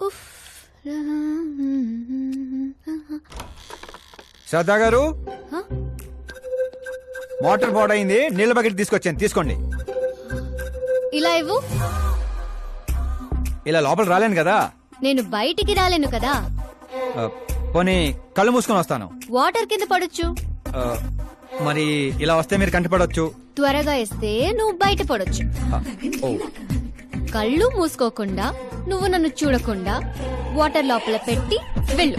ఉఫ్ శ్రద్ధా గారు? మోటార్ పాడైంది నీళ్ళ బకెట్ తీసుకొచ్చాను. తీసుకోండి. ఇలా ఇవ్వు. ఇలా లోపల రాలేను కదా. నేను బయటికి రాలేను కదా. ఆ, పోనీ కళ్ళు మూసుకొని వస్తాను. వాటర్ కింద పడొచ్చు. ఆ, మరి ఇలా వస్తే మీరు కంటపడవచ్చు త్వరగా ఇస్తే నువ్వు బయట పడొచ్చు. ఓ. కళ్ళు మూసుకోకుండా నువ్వు నన్ను చూడకుండా వాటర్ లోపల పెట్టి వెళ్ళు.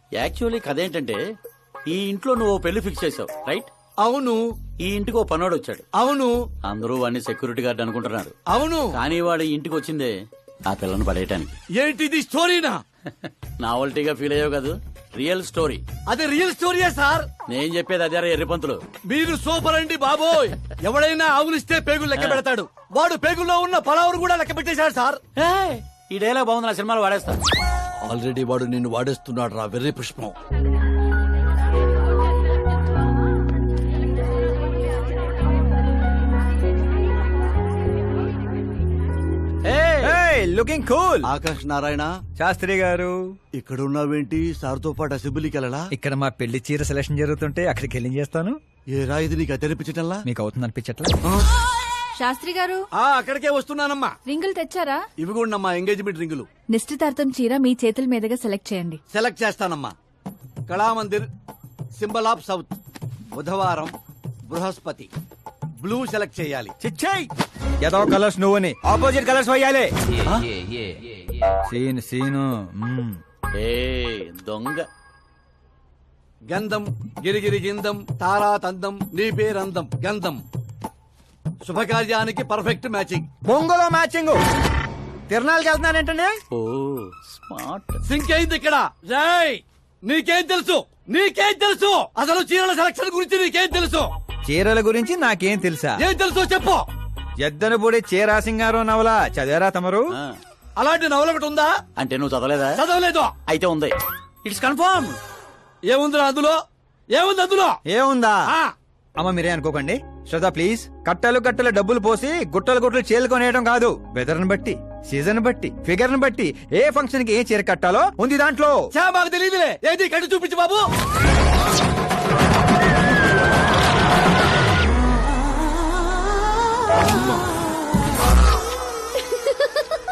యాక్చువల్లీ కథ ఏంటంటే ఈ ఇంట్లో నువ్వు పెళ్ళి ఫిక్స్ చేసావు రైట్? అవును. ఈ ఇంటికి ఓ పనోడు వచ్చాడు. అవును. అందరూ వాడిని సెక్యూరిటీ గార్డ్ అనుకుంటున్నారు. అవును. కానీ వాడు ఇంటికి వచ్చిందే ఆ పిల్లను పడేయటానికి. ఏంటిది స్టోరీనా? నావల్టీగా ఫీల్ అయ్యావు కాదు? Real story. అది రియల్ స్టోరీయా సార్. నేను చెప్పేది అదే ఎర్రిపంతులు మీరు సూపర్ అండి బాబోయ్. ఎవడైనా ఆవులిస్తే పేగులు లెక్క పెడతాడు. వాడు పేగుల్లో ఉన్న పలావురు కూడా లెక్క పెట్టేశాడు సార్. ఈ డైలాగ్ బాగుంది నా సినిమాలో వాడేస్తా. ఆల్రెడీ వాడు నిన్ను వాడేస్తున్నాడు రా వెర్రి పుష్పం. Looking cool Akash Narayana Shastri garu. ఇక్కడ ఉన్నావేంటి సార్తో పాటు అసెంబ్లీకి వెళ్ళలా? ఇక్కడ మా పెళ్ళి చీర సెలక్షన్ జరుగుతుంటే అక్కడికి వెళ్ళి చేస్తాను? ఏ రాయిది నీకు తెరిపించటల్లా మీకు అవుతుంది అనిపించట్లా శాస్త్రి గారు? ఆ అక్కడికే వస్తున్నానమ్మా. రింగులు తెచ్చారా? ఇవి కూడా నమ్మా ఎంగేజ్మెంట్ రింగులు. నిశ్చితార్థం చీర మీ చేతుల మీదుగా సెలెక్ట్ చేయండి. సెలెక్ట్ చేస్తానమ్మా. కళామందిర్ సింబల్ ఆఫ్ సౌత్ బుధవారం బృహస్పతి. బ్లూ సెలెక్ట్ చేయాలి. చిచ్చాయి ఏదో కలర్స్ నువ్వని. ఆపోజిట్ కలర్స్ వేయాలి సీన్ సీను. ఏ దొంగ. గంధం గిరిగిరి గిందం తారా తందం నీ పేరందం గంధం. శుభకార్యానికి పర్ఫెక్ట్ మ్యాచింగ్. బొంగులో మ్యాచింగ్. తిరణాలకి వెళ్తున్నారేంటండి? ఓ స్మార్ట్. సింక్ అయింది ఇక్కడ? జై నీకేం తెలుసు? నీకేం తెలుసు? అసలు చీరల సెలక్షన్ గురించి నీకేం తెలుసు? చీరల గురించి నాకేం తెలుసా? ఏం తెలుసో చెప్పు. ఎద్దను పొడి చీరా సింగారం నవల చదివారా తమరు? అలాంటి నవల ఒకటి ఉందా? అంటే నువ్వు చదవలేదా? చదవలేదు. అయితే ఉంది. ఇట్స్ కన్ఫర్మ్ ఏముంది అందులో? ఏముంది అందులో? ఏముందా? ఆ, అమ్మ మీరే అనుకోకండి. శ్రద్ధ ప్లీజ్ కట్టలు కట్టలు డబ్బులు పోసి గుట్టలు గుట్టలు చీరలు కొనేయడం కాదు. వెదర్ని బట్టి సీజన్ బట్టి ఫిగర్ని బట్టి ఏ ఫంక్షన్కి ఏ చీర కట్టాలో ఉంది దాంట్లో. చా మాకు తెలియదులే ఏది కట్టి చూపించు బాబు.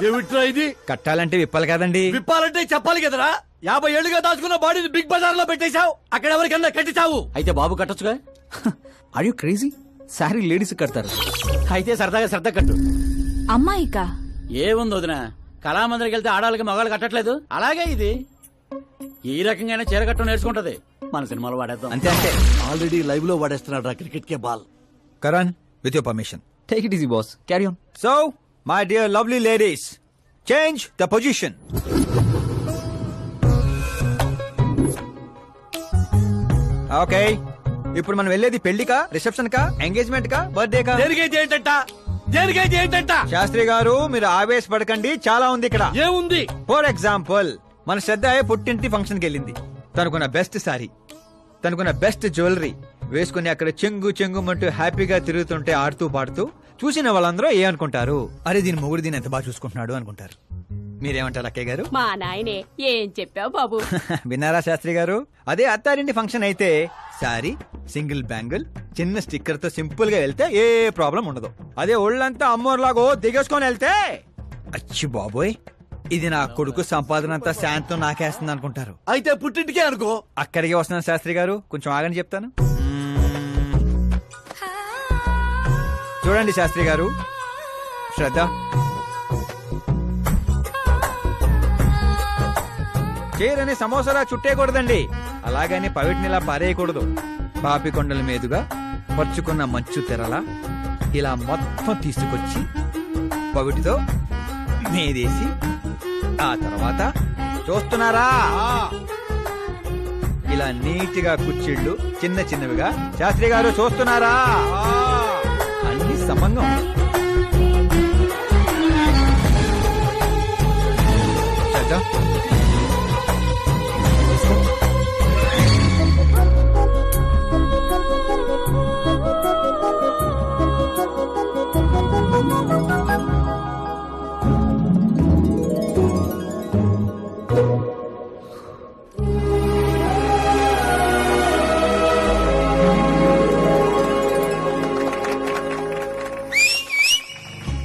ఏమిట్రా ఇది? కట్టాలంటే విప్పాలి కదండి. విప్పాలంటే చెప్పాలి కదరా. యాభై ఏళ్ళుగా దాచుకున్న బాడీని బిగ్ బజార్లో పెట్టేశావు. అక్కడ ఎవరికన్నా కట్టించావు అయితే బాబు కట్టొచ్చుగా? Are you crazy sorry ladies కడతారు. అయితే సరదాగా శ్రద్ధ కట్టు. అమ్మాయికా? ఏముంది వదిన? కళామందిరికి వెళ్తే ఆడాలకి మగాళ్ళు కట్టట్లేదు. అలాగే ఇది. ఈ రకంగానే చీర కట్టడం నేర్చుకుంటది. మన సినిమాలో వాడేద్దాం. అంతే అంతే. ఆల్రెడీ లైవ్లో వాడేస్తున్నాడు రా cricket K ball. Karan with your permission take it easy boss carry on so my dear lovely ladies change the position okay ఇప్పుడు మనం వెళ్ళేది పెళ్ళికా రిసెప్షన్ కా ఎంగేజ్మెంట్ కా బర్త్డే కా దేనికైతే ఏంటంట దేనికైతే ఏంటంట శాస్త్రి గారు మీరు ఆవేశపడకండి చాలా ఉంది ఇక్కడ. ఏముంది ఫర్ ఎగ్జాంపుల్ మన శ్రద్ధ పుట్టింటి ఫంక్షన్కి వెళ్ళింది. తనకున్న బెస్ట్ సారీ తనకున్న బెస్ట్ జ్యువెలరీ వేసుకుని అక్కడ చెంగు చెంగుమంటూ హ్యాపీగా తిరుగుతుంటే ఆడుతూ పాడుతూ చూసిన వాళ్ళందరూ ఏ అనుకుంటారు? అరే దీని మొగుడు దీని ఎంత బాగా చూసుకుంటున్నాడు అనుకుంటారు. మీరేమంటారు అక్కయ్య గారు? మా నాయనే ఏం చెప్పావు బాబు? విన్నారా శాస్త్రి గారు? అదే అత్తారింటి ఫంక్షన్ అయితే సారీ సింగిల్ బ్యాంగిల్ చిన్న స్టిక్కర్తో సింపుల్గా వెళ్తే ఏ ప్రాబ్లం ఉండదు. అదే ఒళ్ళంతా అమ్మోర్లాగో దిగేసుకొని వెళ్తే అచ్చి బాబోయ్ ఇది నా కొడుకు సంపాదన అంతా శాంతం నాకేస్తుంది అనుకుంటారు. అయితే పుట్టింటికే అనుకో. అక్కడికి వస్తున్నాను శాస్త్రి గారు కొంచెం ఆగని చెప్తాను. చూడండి శాస్త్రి గారు శ్రద్ధ. చీరని సమోసాలా చుట్టేయకూడదండి. అలాగని పవిటినిలా పారేయకూడదు. పాపి కొండల మీదుగా పరుచుకున్న మంచు తెరల ఇలా మొత్తం తీసుకొచ్చి పవిటితో మీదేసి ఆ తర్వాత చూస్తున్నారా? ఇలా నీటిగా కుచ్చిళ్ళు చిన్న చిన్నవిగా. శాస్త్రి గారు చూస్తున్నారా? అన్ని సమంగా.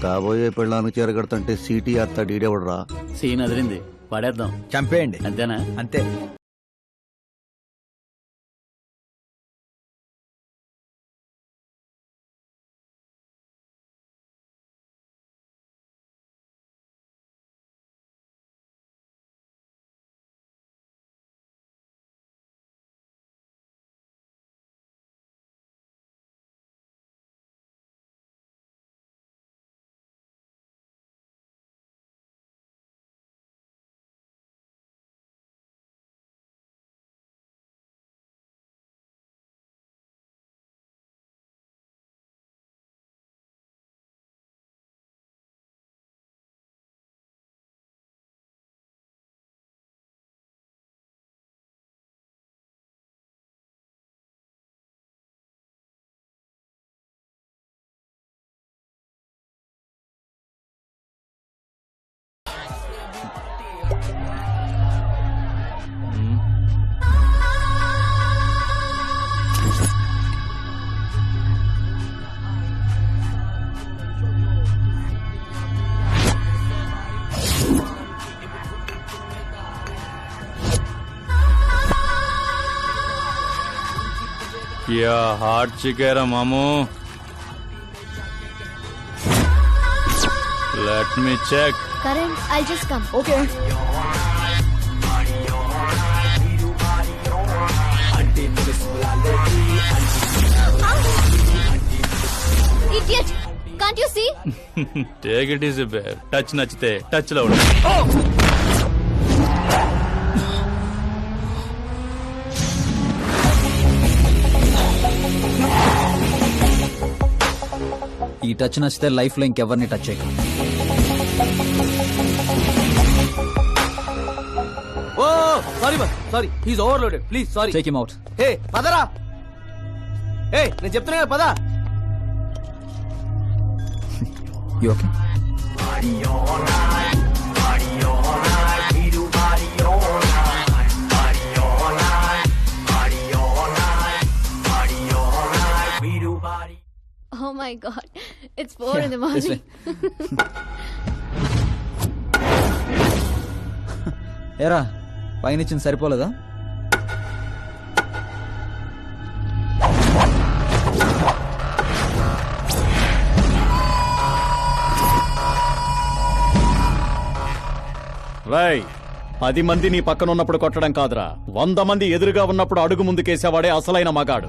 కాబోయే పెళ్ళానికి చేరగడుతుంటే సీటీ అత్త డీడెవడరా? సీన్ అదిరింది. పడేద్దాం. చంపేయండి. అంతేనా? అంతే. क्या हार्ट चिकेरा मामू let me check Karan I just come okay idiot can't you see take it is touch నచ్చితే టచ్ లో ఉండు ఈ టచ్ నచ్చితే లైఫ్లో ఇంకెవరిని టచ్ చేయకు ఓ సారీ బా sorry he's overloaded please sorry take him out ఏ పదరా. ఏ నేను చెప్తున్నా కదా, పద. You okay oh my god it's 4 in the this morning ఏరా పైన ఇచ్చింది సరిపోలేదా? రై పది మంది నీ పక్కన ఉన్నప్పుడు కొట్టడం కాదురా. వంద మంది ఎదురుగా ఉన్నప్పుడు అడుగు ముందుకేసేవాడే అసలైన మగాడు.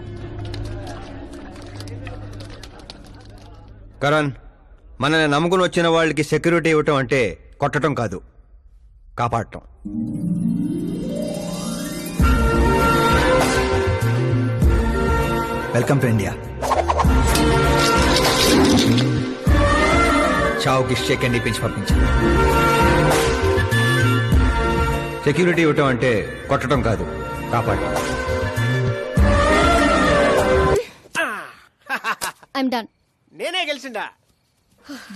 కరణ్ మనల్ని నమ్ముకుని వచ్చిన వాళ్ళకి సెక్యూరిటీ ఇవ్వటం అంటే కొట్టడం కాదు కాపాడటం. Welcome to India. చావుకి షేక్ అండ్ ఇప్పించి పంపించాను సెక్యూరిటీ ఇవ్వటం అంటే కొట్టడం కాదు కాపాడటం. ఐమ్ డన్ నేనే గెలిచిండా?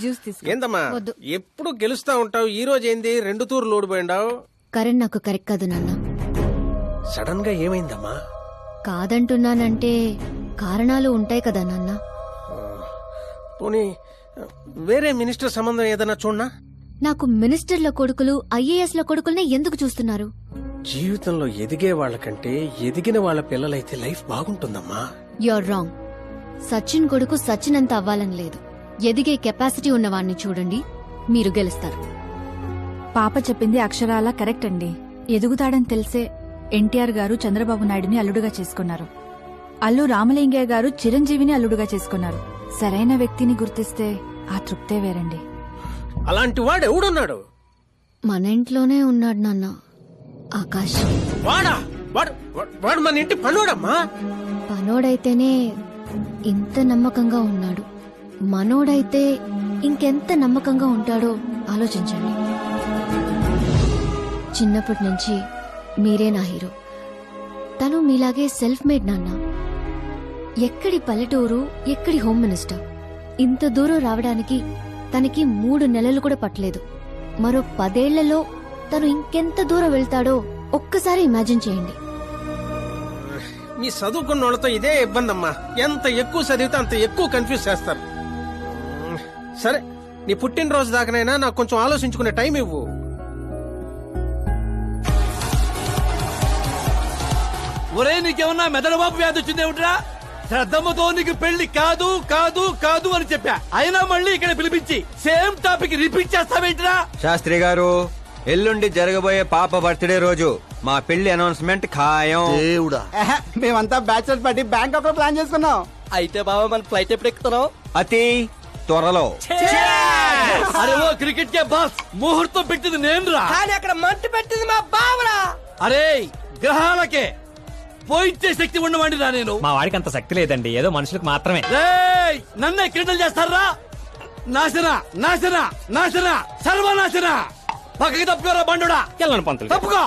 జ్యూస్ తీసుకో. ఏందమ్మా? వద్దు. ఎప్పుడు గెలుస్తా ఉంటావు? ఈ రోజు ఏంది? రెండు తూర్లు ఓడిపోయిండావు? కరణ్ నాకు కరెక్ట్ కాదు నాన్న. సడన్గా ఏమైందమ్మా? కాదంటున్నానంటే కారణాలు ఉంటాయి కదా నాన్న. పోనీ వేరే మినిస్టర్ సంబంధం ఏదైనా చూడనా? నాకు మినిస్టర్ల కొడుకులు ఐఏఎస్ల కొడుకుల్నే ఎందుకు చూస్తున్నారు? జీవితంలో ఎదిగే వాళ్ళకంటే ఎదిగిన వాళ్ళ పిల్లలైతే లైఫ్ బాగుంటుందమ్మా. యూర్ రాంగ్ సచిన్ కొడుకు సచిన్ అంత అవ్వాలని లేదు. ఎదిగే కెపాసిటీ ఉన్నవాణ్ణి చూడండి మీరు గెలుస్తారు. పాప చెప్పింది అక్షరాల కరెక్ట్ అండి. ఎదుగుతాడని తెలిసే ఎన్టీఆర్ గారు చంద్రబాబు నాయుడుని అల్లుడుగా చేసుకున్నారు. అల్లు రామలింగయ్య గారు చిరంజీవిని అల్లుడుగా చేసుకున్నారు. సరైన వ్యక్తిని గుర్తిస్తే ఆ తృప్తే వేరండి. అలాంటి వాడు ఎవడున్నాడు? మన ఇంట్లోనే ఉన్నాడు నాన్న ఆకాష్. వాడా? వాడు వా- వాడు మన ఇంటి పనుడమ్మా పనోడైతేనే ఇంత నమ్మకంగా ఉన్నాడు. మనోడైతే ఇంకెంత నమ్మకంగా ఉంటాడో ఆలోచించండి. చిన్నప్పటి నుంచి మీరే నా హీరో. తను మీలాగే సెల్ఫ్ మేడ్ నాన్న. ఎక్కడి పల్లెటూరు ఎక్కడి హోమ్ మినిస్టర్. ఇంత దూరం రావడానికి తనకి మూడు నెలలు కూడా పట్టలేదు. మరో పదేళ్ళలో తను ఇంకెంత దూరం వెళ్తాడో ఒక్కసారి ఇమాజిన్ చేయండి. మీ చదువుకున్న వాళ్ళతో ఇదే ఇబ్బంది అమ్మా ఎంత ఎక్కువ చదివితే అంత ఎక్కువ కన్ఫ్యూజ్ చేస్తారు. సరే నీ పుట్టినరోజు దాకానైనా నాకు కొంచెం ఆలోచించుకునే టైం ఇవ్వు. ఒరే నీకేమన్నా మెదడుబాబు వ్యాధి వచ్చిందేమిట్రా శ్రద్ధమ్మతో నీకు పెళ్ళి కాదు కాదు కాదు అని చెప్పా. అయినా మళ్ళీ ఇక్కడ పిలిపించి సేమ్ టాపిక్ రిపీట్ చేస్తావేంట్రా? శాస్త్రి గారు ఎల్లుండి జరగబోయే పాప బర్త్డే రోజు మా పెళ్ళి అనౌన్స్మెంట్ ఖాయం. దేవుడా. మేమంతా బ్యాచులర్ పార్టీ బ్యాంకాక్లో ప్లాన్ చేసుకున్నాం. అయితే బాబా మన ఫ్లైట్ ఎప్పుడు ఎక్కుతున్నావు అతి త్వరలో. అరే ఓ క్రికెట్ కే బాస్ ముహూర్తం పెట్టింది నేను రా కానీ అక్కడ మంట పెట్టింది మా బావరా. అరే గ్రహాలకే పోయించే శక్తి ఉండవండి రా నేను. మా వాడికి అంత శక్తి లేదండి ఏదో మనుషులకు మాత్రమే. రేయ్ నన్నే క్రీడలు చేస్తారా? నాశన నాశన నాశన సర్వనాశన. పక్కకి తప్పుకోరా బండుడా. వెళ్ళను పంతులు తప్పుకో.